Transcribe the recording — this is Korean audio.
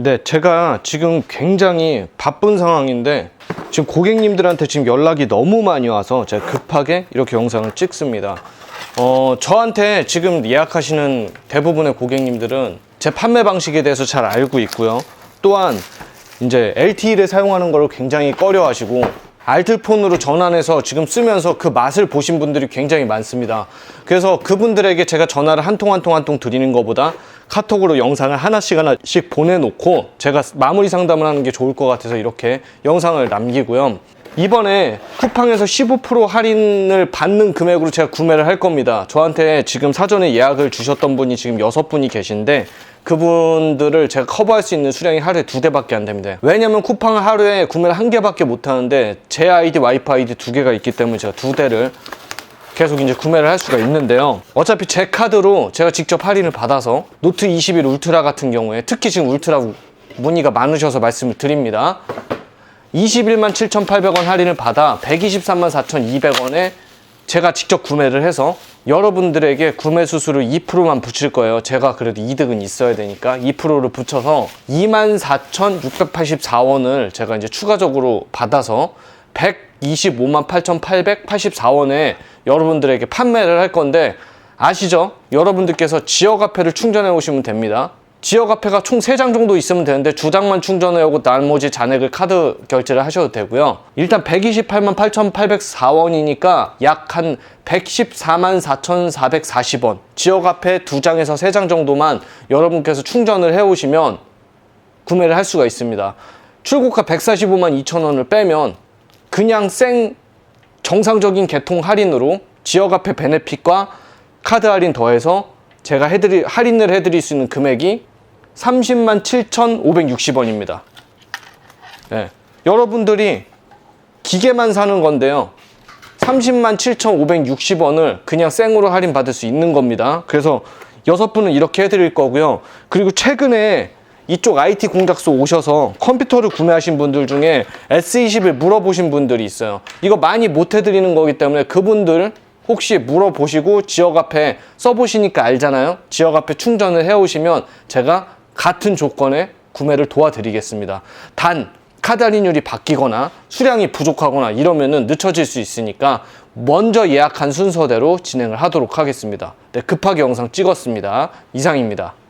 네, 제가 지금 굉장히 바쁜 상황인데 지금 고객님들한테 지금 연락이 너무 많이 와서 제가 급하게 이렇게 영상을 찍습니다. 어, 저한테 지금 예약하시는 대부분의 고객님들은 제 판매 방식에 대해서 잘 알고 있고요. 또한 이제 LTE를 사용하는 걸 굉장히 꺼려 하시고 알뜰폰으로 전환해서 지금 쓰면서 그 맛을 보신 분들이 굉장히 많습니다. 그래서 그분들에게 제가 전화를 한 통 한 통 한 통 드리는 것보다 카톡으로 영상을 하나씩 하나씩 보내놓고 제가 마무리 상담을 하는 게 좋을 것 같아서 이렇게 영상을 남기고요. 이번에 쿠팡에서 15% 할인을 받는 금액으로 제가 구매를 할 겁니다. 저한테 지금 사전에 예약을 주셨던 분이 지금 여섯 분이 계신데 그분들을 제가 커버할 수 있는 수량이 하루에 두 대밖에 안 됩니다. 왜냐면 쿠팡은 하루에 구매를 한 개밖에 못 하는데 제 아이디, 와이프 아이디 두 개가 있기 때문에 제가 두 대를 계속 이제 구매를 할 수가 있는데요. 어차피 제 카드로 제가 직접 할인을 받아서 노트 21 울트라 같은 경우에 특히 지금 울트라 문의가 많으셔서 말씀을 드립니다. 21만 7,800원 할인을 받아 123만 4,200원에 제가 직접 구매를 해서 여러분들에게 구매 수수료 2%만 붙일 거예요. 제가 그래도 이득은 있어야 되니까 2%를 붙여서 24,684원을 제가 이제 추가적으로 받아서 125만 8,884원에 여러분들에게 판매를 할 건데 아시죠? 여러분들께서 지역 화폐를 충전해 오시면 됩니다. 지역 화폐가 총 3장 정도 있으면 되는데 2장만 충전해 오고 나머지 잔액을 카드 결제를 하셔도 되고요. 일단 128만 8,804원이니까 약 한 114만 4,440원. 지역 화폐 2장에서 3장 정도만 여러분께서 충전을 해 오시면 구매를 할 수가 있습니다. 출고가 145만 2천 원을 빼면 그냥 생 정상적인 개통 할인으로 지역 화폐 베네핏과 카드 할인 더해서 제가 해드리, 할인을 해드릴 수 있는 금액이 30만 7,560원입니다. 네. 여러분들이 기계만 사는 건데요. 30만 7,560원을 그냥 생으로 할인 받을 수 있는 겁니다. 그래서 여섯 분은 이렇게 해드릴 거고요. 그리고 최근에 이쪽 IT 공작소 오셔서 컴퓨터를 구매하신 분들 중에 S20을 물어보신 분들이 있어요. 이거 많이 못 해드리는 거기 때문에 그분들 혹시 물어보시고 지역 앞에 써보시니까 알잖아요. 지역 앞에 충전을 해오시면 제가 같은 조건에 구매를 도와드리겠습니다. 단 카드 할인율이 바뀌거나 수량이 부족하거나 이러면은 늦춰질 수 있으니까 먼저 예약한 순서대로 진행을 하도록 하겠습니다. 네, 급하게 영상 찍었습니다. 이상입니다.